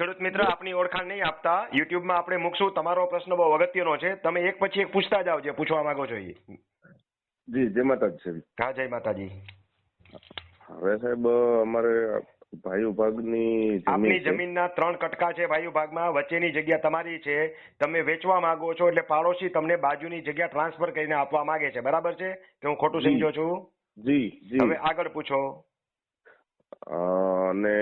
ખેડૂત મિત્ર આપની ઓળખાણ નહીં આપતા. યુટ્યુબમાં આપણે મૂકશું. તમારો પ્રશ્ન બહુ અગત્યનો છે. તમે એક પછી એક પૂછતા જાઓ જે પૂછવા માંગો છો એ. જી જય માતાજી સાહેબ. હા જય માતાજી. હવે સાહેબ અમારે ભાઈ ભાગની આપની જમીનના ત્રણ કટકા છે ભાઈઓ ભાગમાં વચ્ચેની જગ્યા તમારી છે. તમે વેચવા માંગો છો એટલે પાડોશી તમને બાજુની જગ્યા ટ્રાન્સફર કરીને આપવા માંગે છે. બરાબર છે? કે હું ખોટું સમજો છું? જી જી. હવે આગળ પૂછો. અને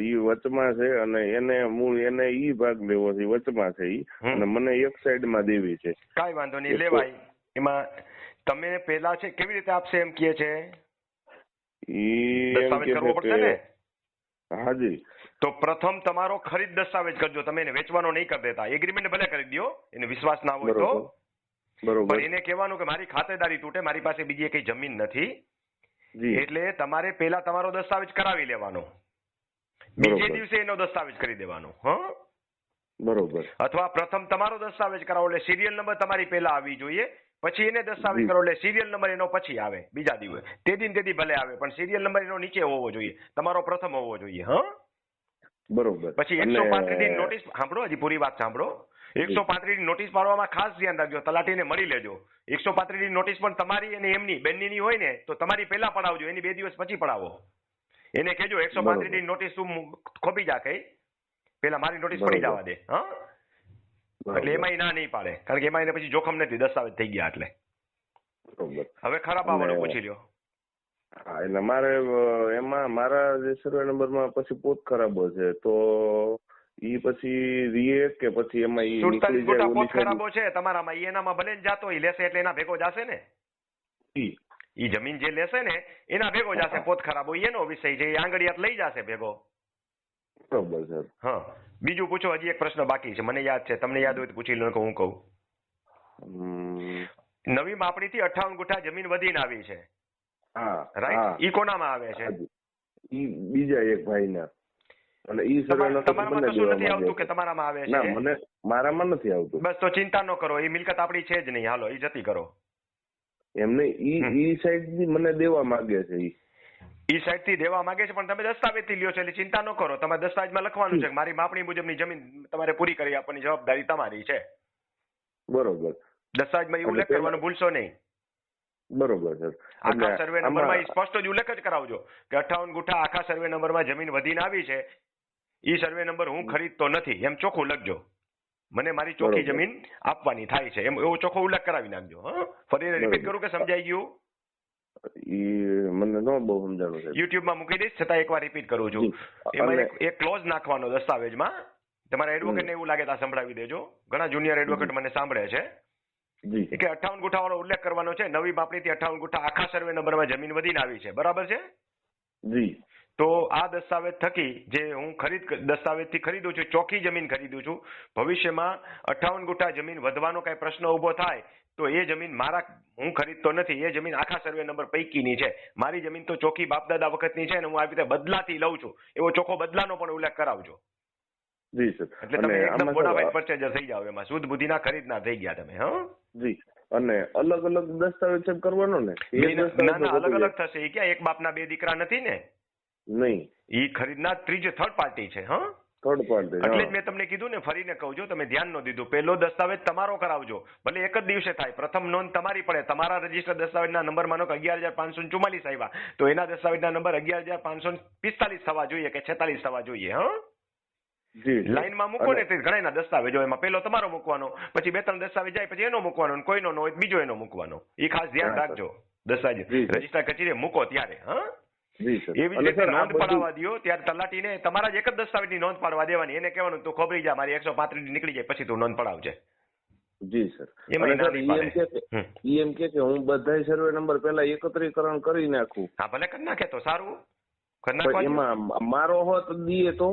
ઈ વચમાં છે અને એને મૂળ એને ઈ ભાગ લેવો છે વચમાં છે ઈ. અને મને એક સાઈડમાં દેવી છે. કઈ વાંધો નહીં લેવાય. એમાં તમે પેલા છે કેવી રીતે આપશે એમ કહે છે? ઈ એમ કે ને? હાજી. તો પ્રથમ તમારો ખરીદ દસ્તાવેજ કરજો. તમે એને વેચવાનો નહીં કરી દેતા. એગ્રીમેન્ટ ભલે કરી દો એને વિશ્વાસ ના હોય તો. બરોબર. એને કહેવાનું કે મારી ખાતેદારી તૂટે મારી પાસે બીજી કઈ જમીન નથી. એટલે તમારે પેલા તમારો દસ્તાવેજ કરાવી લેવાનો. બીજે દિવસે એનો દસ્તાવેજ કરી દેવાનો હ? બરોબર. અથવા પ્રથમ તમારો દસ્તાવેજ કરાવો એટલે સિરિયલ નંબર તમારી પહેલા આવી જોઈએ પછી એને દસ્તાવેજ કરો એટલે સિરિયલ નંબર એનો પછી આવે બીજા દિવસે. તે દિન તેથી ભલે આવે પણ સિરિયલ નંબર એનો નીચે હોવો જોઈએ. તમારો પ્રથમ હોવો જોઈએ હા? બરોબર. પછી એકસો પાંત્રીસની નોટિસ સાંભળો હજી પૂરી વાત સાંભળો. એકસો પાંત્રીસની નોટિસ પાડવામાં ખાસ ધ્યાન રાખજો તલાટીને મળી લેજો. એકસો પાંત્રીસની નોટિસ પણ તમારી અને એમની બંનેની હોય ને તો તમારી પહેલા પડાવજો એની બે દિવસ પછી પડાવો. એને કહેજો એકસો. પાંત્રીસની નોટિસ તું ખોપી જા કઈ. પેલા મારી નોટિસ પડી જવા દે હા? એટલે એમાં ના નહીં પાડે. કારણ કે એમાં એને પછી જોખમ નથી દસ્તાવેજ થઈ ગયા એટલે. હવે ખરાબ આવવાનું પૂછી લ્યો. હા એટલે મારે એમાં મારા જે સર્વે નંબરમાં પછી પોત ખરાબો છે તો ઈ પછી રીએ કે પછી એમાં ઈ નીકળી જાય ઓલી ખરાબો છે તમારામાં ઈ એનામાં ભલે ને જાતો ઈ લેશે એટલે એના ભેગો જાશે ને? ઈ. ઈ જમીન જે લેશે ને એના ભેગો જાશે પોત ખરાબો ઈ એનો વિષય છે એ આંગળિયાત લઈ જશે ભેગો. બરોબર સર હા. બીજું પૂછો હજી એક પ્રશ્ન બાકી છે મને યાદ છે તમને યાદ હોય તો પૂછી લો કે હું કહું. નવી માપણીથી અઠાવન ગુઠા જમીન વધીને આવી છે. રાઈટ ઈ કોનામાં આવે છે. ઈ બીજા એક ભાઈના. અને ઈ સર્વે તમારામાં મને કશું નથી આવતું કે તમારામાં આવે ના છે મને મારામાં નથી આવતું. બસ તો ચિંતા ન કરો એ મિલકત આપણી છે જ નહીં. હાલો ઈ જતી કરો. એમને ઈ ઈ સાઈડથી મને દેવા માંગે છે ઈ. ઈ સાઈડથી દેવા માંગે છે પણ તમે દસ્તાવેજથી લ્યો છો એટલે ચિંતા ન કરો. તમારે દસ્તાવેજમાં લખવાનું છે કે મારી માપણી મુજબની જમીન તમારે પૂરી કરી આપવાની જવાબદારી તમારી છે. બરોબર. દસ્તાવેજમાં એવું લખવાનું ભૂલશો નહીં. બરોબર સર આખા સર્વે નંબરમાં આમાં- સ્પષ્ટ જ ઉલ્લેખ જ કરાવજો કે અઠાવન ગુઠા આખા સર્વે નંબરમાં જમીન વધીને આવી છે. ઈ સર્વે નંબર હું ખરીદતો નથી. એમ ચોખ્ખું લખજો. મને મારી ચોખ્ખી જમીન આપવાની થાય છે. એમ એવો ચોખ્ખો ઉલ્લેખ કરાવી નાખજો હા? ફરી રિપીટ કરું કે સમજાઈ ગયું? મને ન બહુ સમજાણું છે. યુટ્યુબમાં મૂકી દઈશ છતાં એકવાર રિપીટ કરું છું. એમાં એક ક્લોઝ નાખવાનો દસ્તાવેજમાં. તમારા એડવોકેટને એવું લાગે તો સંભળાવી દેજો. ઘણા જુનિયર એડવોકેટ મને સાંભળે છે. એ કે અઠાવન ગુઠાઓનો ઉલ્લેખ કરવાનો છે. નવી માપણીથી અઠાવન ગુઠા આખા સર્વે નંબરમાં જમીન વધીને આવી છે. બરાબર છે? જી. તો આ દસ્તાવેજ થકી જે હું ખરીદ દસ્તાવેજથી ખરીદું છું ચોખ્ખી જમીન ખરીદું છું ભવિષ્યમાં અઠાવન ગુઠા જમીન વધવાનો કઈ પ્રશ્ન ઊભો થાય તો એ જમીન મારા હું ખરીદતો નથી. એ જમીન આખા સર્વે નંબર પૈકીની છે. મારી જમીન તો ચોખ્ખી બાપદાદા વખતની છે અને હું આવી રીતે બદલાથી લઉં છું. એવો ચોખ્ખો બદલાનો પણ ઉલ્લેખ કરાવજો. જી સર. એટલે તમે એકદમ આમાં બોનાફાઇડ પરચેજર થઈ જાવ એમાં. શુદ્ધ બુદ્ધિના ખરીદના થઈ ગયા તમે હા? જી. અને અલગ અલગ દસ્તાવેજ છે કરવાનો ને? ના ના અલગ અલગ થશે. એ ક્યાં? એક બાપના બે દીકરા નથી ને? નહીં. એ ખરીદનાર ત્રીજો થર્ડ પાર્ટી છે હા? થર્ડ પાર્ટી એટલે જ મેં તમને કીધું ને ફરીને કહું છું તમે ધ્યાન ન દીધું. પહેલો દસ્તાવેજ તમારો કરાવજો. ભલે એક જ દિવસે થાય. પ્રથમ નોંધ તમારી પડે. તમારા રજિસ્ટર દસ્તાવેજના નંબર માનો કે અગિયાર હજાર પાંચસો ચુમ્માલીસ આવ્યા. તો એના દસ્તાવેજના નંબર અગિયાર હજાર પાંચસો પિસ્તાલીસ થવા જોઈએ કે છેતાલીસ થવા જોઈએ હા? લાઈનમાં મૂકો ને ઘણા દસ્તાવેજો એમાં પેલો તમારો મૂકવાનો પછી બે ત્રણ દસ્તાવેજ જાય પછી એનો મૂકવાનો કોઈનો ન હોય બીજો એનો મૂકવાનો. એ ખાસ ધ્યાન રાખજો દસ્તાવેજ. રજિસ્ટર કચેરીએ મૂકો ત્યારે હા? એવી રીતે નોંધ પડાવવા દો ત્યારે તલાટીને તમારા જ એક જ દસ્તાવેજની નોંધ પાડવા દેવાની. એને કહેવાનું તું ખબરી જા મારી એકસો પાંત્રીસ નીકળી જાય પછી તું નોંધ પડાવજે. જી સર. ઈ એમ કે કે હું બધા સર્વે નંબર પહેલા એકત્રીકરણ કરી નાખું. હા ભલે કરી નાખે તો સારું. એમાં મારો હોત દીએ તો?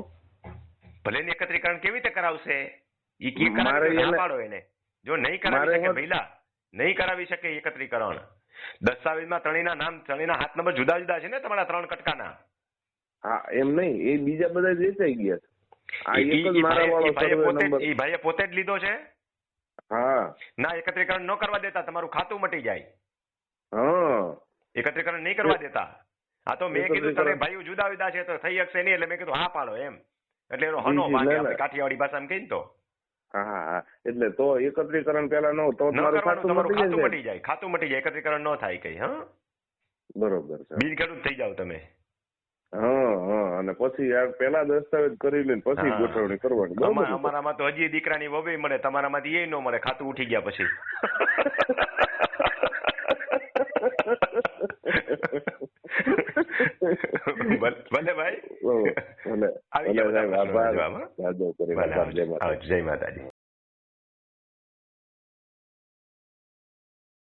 ભલે ને એકત્રીકરણ કેવી રીતે કરાવશે? ઈ કે કરાવી ના પાડો એને. જો નહીં કરાવી શકે ભઈલા નહીં કરાવી શકે એકત્રીકરણ. દસ્તાવેજમાં ત્રણેયના નામ ત્રણેયના હાથ નંબર જુદા જુદા છે ને તમારા ત્રણ કટકાના. હા એમ નહીં. એ બીજા બધા વેચાઈ ગયા. આ ઈ- એક જ મારા ભાઈએ- વાળો પોતે જ- નંબર ઈ ભાઈએ પોતે જ લીધો છે? હા. ના એકત્રીકરણ ન કરવા દેતા તમારું ખાતું મટી જાય. હા. એકત્રીકરણ નહીં કરવા દેતા. હા તો મેં કીધું તને એકત્રીકરણ- ભાઈઓ જુદા જુદા છે તો થઈ શકશે નહીં. એટલે મેં કીધું હા પાડો એમ. એટલે એનો હનો ભાગે આપણે કાઠિયાવાડી ભાષામાં કહીએ ને તો. હા એટલે તો એકત્રીકરણ પેલા ન તો તમારું ખાતું મટી જાય ખાતું મટી જાય. એકત્રીકરણ ન થાય કઈ હા? બરોબર છે. બીજ ખેડૂત થઈ જાવ તમે. હા હા અને પછી આ પેલા દસ્તાવેજ કરી લઈને પછી. ગોઠવણી કરવાની. અમા- અમારામાં તો હજી દીકરાની વવે મળે તમારામાંથી એ ન મળે ખાતું ઉઠી ગયા પછી. ભલે ભાઈ. ભલે. જય માતાજી.